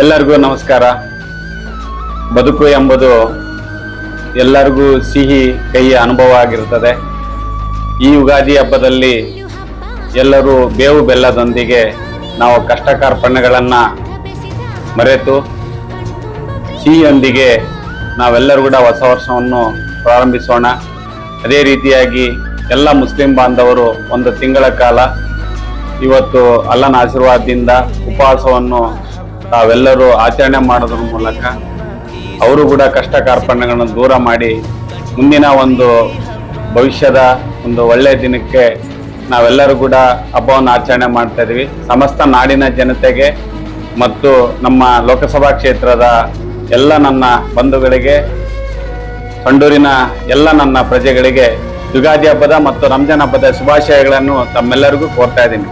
ಎಲ್ಲರಿಗೂ ನಮಸ್ಕಾರ. ಬದುಕು ಎಂಬುದು ಎಲ್ಲರಿಗೂ ಸಿಹಿ ಕಹಿಯ ಅನುಭವ ಆಗಿರುತ್ತದೆ. ಈ ಯುಗಾದಿ ಹಬ್ಬದಲ್ಲಿ ಎಲ್ಲರೂ ಬೇವು ಬೆಲ್ಲದೊಂದಿಗೆ ನಾವು ಕಷ್ಟ ಕಾರ್ಪಣ್ಯಗಳನ್ನು ಮರೆತು ಸಿಹಿಯೊಂದಿಗೆ ನಾವೆಲ್ಲರೂ ಕೂಡ ಹೊಸ ವರ್ಷವನ್ನು ಪ್ರಾರಂಭಿಸೋಣ. ಅದೇ ರೀತಿಯಾಗಿ ಎಲ್ಲ ಮುಸ್ಲಿಂ ಬಾಂಧವರು ಒಂದು ತಿಂಗಳ ಕಾಲ ಇವತ್ತು ಅಲ್ಲನ ಆಶೀರ್ವಾದದಿಂದ ಉಪವಾಸವನ್ನು ತಾವೆಲ್ಲರೂ ಆಚರಣೆ ಮಾಡೋದ್ರ ಮೂಲಕ ಅವರು ಕೂಡ ಕಷ್ಟ ಕಾರ್ಪಣ್ಯಗಳನ್ನು ದೂರ ಮಾಡಿ ಮುಂದಿನ ಒಂದು ಭವಿಷ್ಯದ ಒಂದು ಒಳ್ಳೆಯ ದಿನಕ್ಕೆ ನಾವೆಲ್ಲರೂ ಕೂಡ ಹಬ್ಬವನ್ನು ಆಚರಣೆ ಮಾಡ್ತಾ ಇದ್ದೀವಿ ಸಮಸ್ತ ನಾಡಿನ ಜನತೆಗೆ ಮತ್ತು ನಮ್ಮ ಲೋಕಸಭಾ ಕ್ಷೇತ್ರದ ಎಲ್ಲ ನನ್ನ ಬಂಧುಗಳಿಗೆ, ಸಂಡೂರಿನ ಎಲ್ಲ ನನ್ನ ಪ್ರಜೆಗಳಿಗೆ ಯುಗಾದಿ ಹಬ್ಬದ ಮತ್ತು ರಂಜಾನ್ ಹಬ್ಬದ ಶುಭಾಶಯಗಳನ್ನು ತಮ್ಮೆಲ್ಲರಿಗೂ ಕೋರ್ತಾ ಇದ್ದೀನಿ.